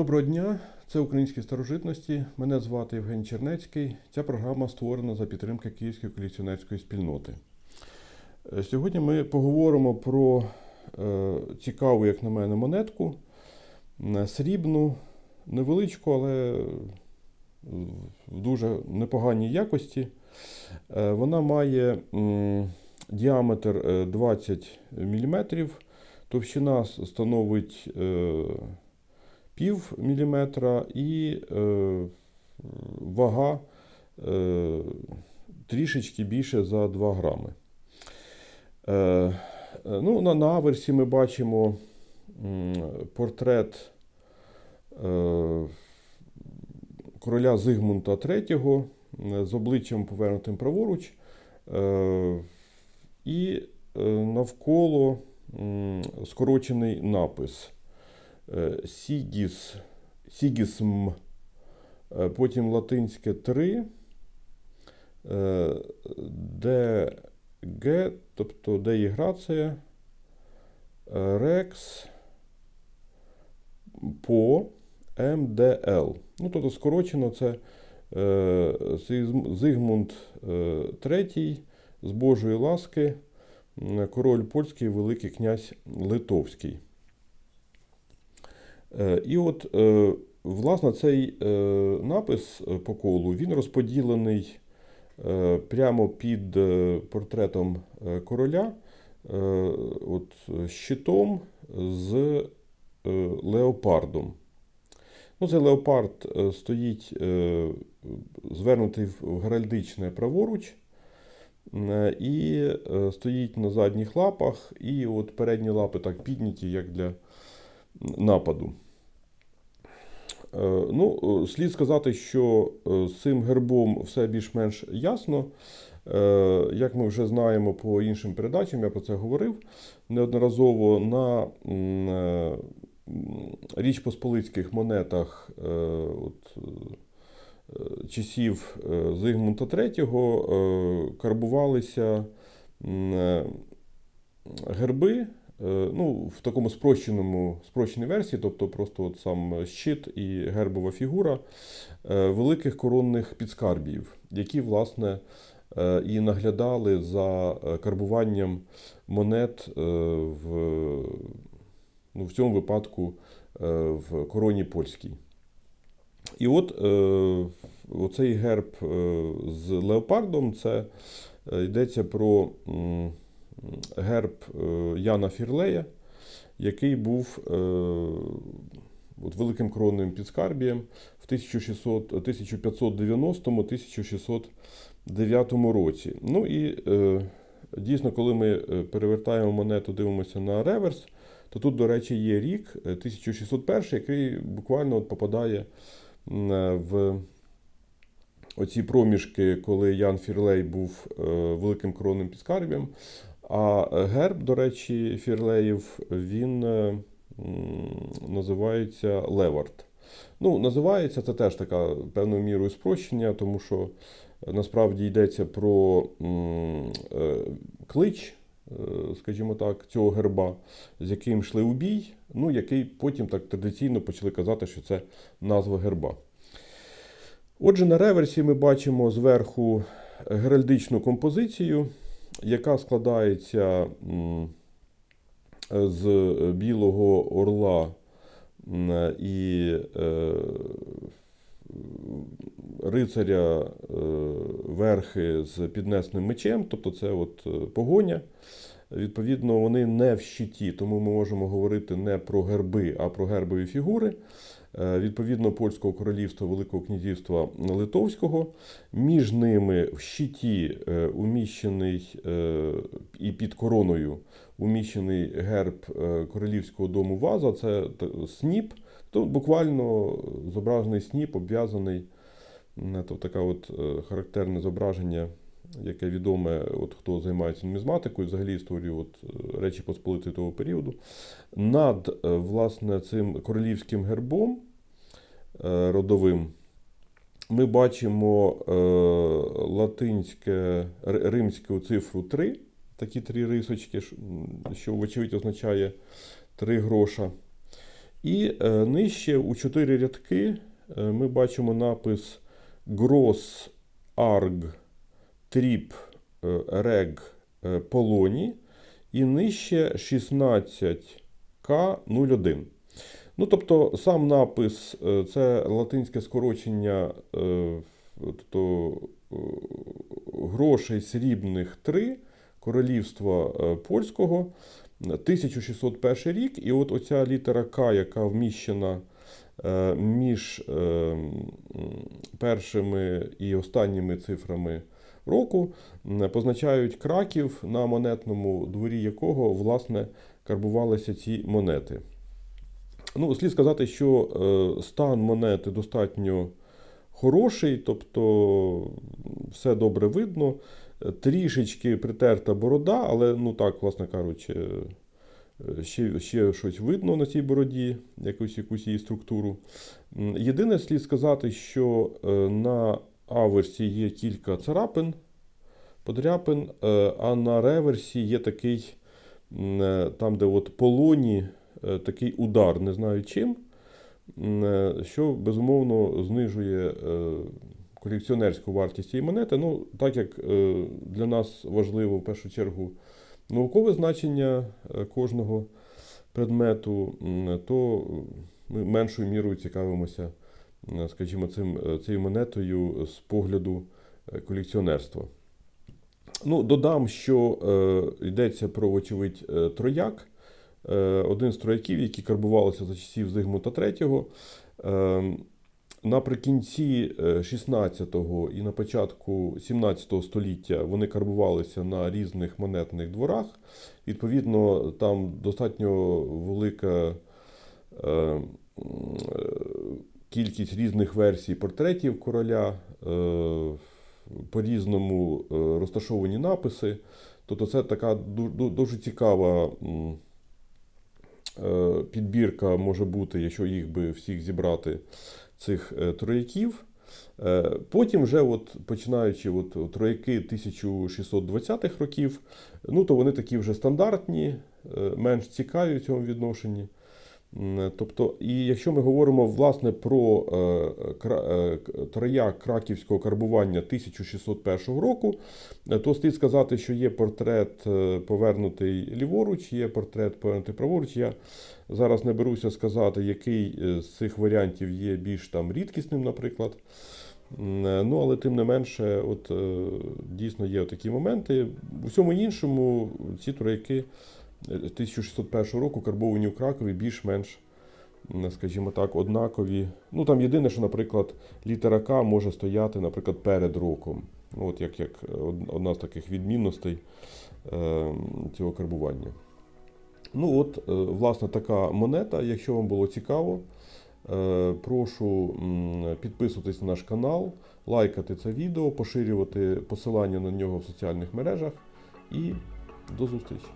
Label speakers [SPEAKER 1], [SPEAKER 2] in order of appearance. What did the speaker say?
[SPEAKER 1] Доброго дня, це українські старожитності. Мене звати Євгеній Чернецький. Ця програма створена за підтримки Київської колекціонерської спільноти. Е, Сьогодні ми поговоримо про е, цікаву, як на мене, монетку, срібну, невеличку, але в дуже непоганій якості. Е, Вона має діаметр е, 20 мм, товщина становить пів міліметра і е, вага е, трішечки більше за 2 грами. Е, е, ну, на, на аверсі ми бачимо портрет е, короля Зигмунта III е, з обличчям повернутим праворуч. Е, і е, навколо скорочений напис. Е, Сігіс, Сігісм, е, потім латинське 3, е, Д, Г, тобто деіграція, е, Рекс, по МДЛ. Ну, тобто скорочено це Зигмунд III з Божої ласки, король польський, Великий князь Литовський. Е, І от, е, власне, цей е, напис по колу він розподілений прямо під портретом короля, от, щитом з леопардом. Ну, цей леопард стоїть звернутий в геральдичне праворуч. І стоїть на задніх лапах, і от передні лапи так підняті, як для нападу. Е, Ну, е, слід сказати, що е, з цим гербом все більш-менш ясно. Як ми вже знаємо по іншим передачам, я про це говорив неодноразово на Річ Посполицьких монетах от, часів Зигмунта III карбувалися герби ну, в такому спрощеному, спрощеній версії, тобто просто от сам щит і гербова фігура е, великих коронних підскарбів, які, власне, е, і наглядали за е, карбуванням монет е, в, ну, в цьому випадку е, в короні польській. І от е, оцей герб е, з леопардом це е, йдеться про герб е, Яна Фірлея, який був е, от великим коронним підскарбієм в 1600 1590-1609 році. Ну і е, дійсно, коли ми е, перевертаємо монету, дивимося на реверс, то тут, до речі, є рік е, 1601, який буквально от попадає е, в оці проміжки, коли Ян Фірлей був е, великим коронним підскарб'ям. А герб, до речі, Фірлеїв, він е, називається Левард. Ну, називається це теж така певною мірою спрощення, тому що насправді йдеться про е, клич, е, скажімо так, цього герба, з яким йшли у бій, ну, який потім так традиційно почали казати, що це назва герба. Отже, на реверсі ми бачимо зверху геральдичну композицію, яка складається з білого орла і е, рицаря е, верхи з піднесеним мечем, тобто це от е, погоня. Відповідно, вони не в щиті, тому ми можемо говорити не про герби, а про гербові фігури. Е, Відповідно, польського королівства Великого князівства Литовського. Між ними в щиті е, уміщений е, і під короною уміщений герб королівського дому Ваза. Це сніп. То буквально зображений сніп, обв'язаний. М, То таке от характерне зображення, яке відоме, от хто займається нумізматикою, взагалі історію от, Речі Посполитої того періоду. Над е, власне, цим королівським гербом е, родовим ми бачимо е, латинське, римську цифру 3, такі три рисочки, що, вочевидь, означає 3 гроша. І нижче у чотири рядки ми бачимо напис Gross Arg Trip е, Reg е, і нижче 16К01. Ну, тобто, сам напис е, це латинське скорочення тобто, грошей срібних 3 королівства польського. 1601 рік, і от оця літера К, яка вміщена між першими і останніми цифрами року, позначають краків, на монетному дворі якого власне карбувалися ці монети. Ну, слід сказати, що е, стан монети достатньо хороший, тобто все добре видно. Трішечки притерта борода, але ну так, власне кажучи, е, ще, ще щось видно на цій бороді, якусь, якусь її структуру. Єдине, слід сказати, що е, на аверсі є кілька царапин, подряпин, е, а на реверсі є такий, е, там, де от полоні, е, такий удар, не знаю чим, що безумовно знижує колекціонерську вартість цієї монети. Ну, так як для нас важливо в першу чергу наукове значення кожного предмету, то ми меншою мірою цікавимося, скажімо, цим, е, цією монетою з погляду е, колекціонерства. Ну, додам, що е, йдеться про, вочевидь, е, трояк. Е, один з трояків, які карбувалися за часів Зигмунта III. Е, Наприкінці 16-го і на початку 17 століття вони карбувалися на різних монетних дворах. Відповідно, там достатньо велика е, е, кількість різних версій портретів короля, е, по-різному е, розташовані написи. Тобто це така ду- ду- дуже цікава е, підбірка може бути, якщо їх би всіх зібрати цих трояків. Потім, вже от, починаючи от, трояки 1620-х років, ну, то вони такі вже стандартні, менш цікаві в цьому відношенні. Тобто, і якщо ми говоримо власне про е, е, трояк краківського карбування 1601 року, е, то слід сказати, що є портрет повернутий ліворуч, є портрет повернутий праворуч. Я зараз не беруся сказати, який з цих варіантів є більш там рідкісним, наприклад. Ну, але тим не менше, от дійсно є такі моменти. У всьому іншому ці трояки 1601 року карбовані у Кракові більш-менш, скажімо так, однакові. Ну там єдине, що, наприклад, літера К може стояти, наприклад, перед роком. Ну, от як, як одна з таких відмінностей е, цього карбування. Ну, от, е, власне, така монета. Якщо вам було цікаво, е, прошу підписуватись на наш канал, лайкати це відео, поширювати посилання на нього в соціальних мережах і до зустрічі!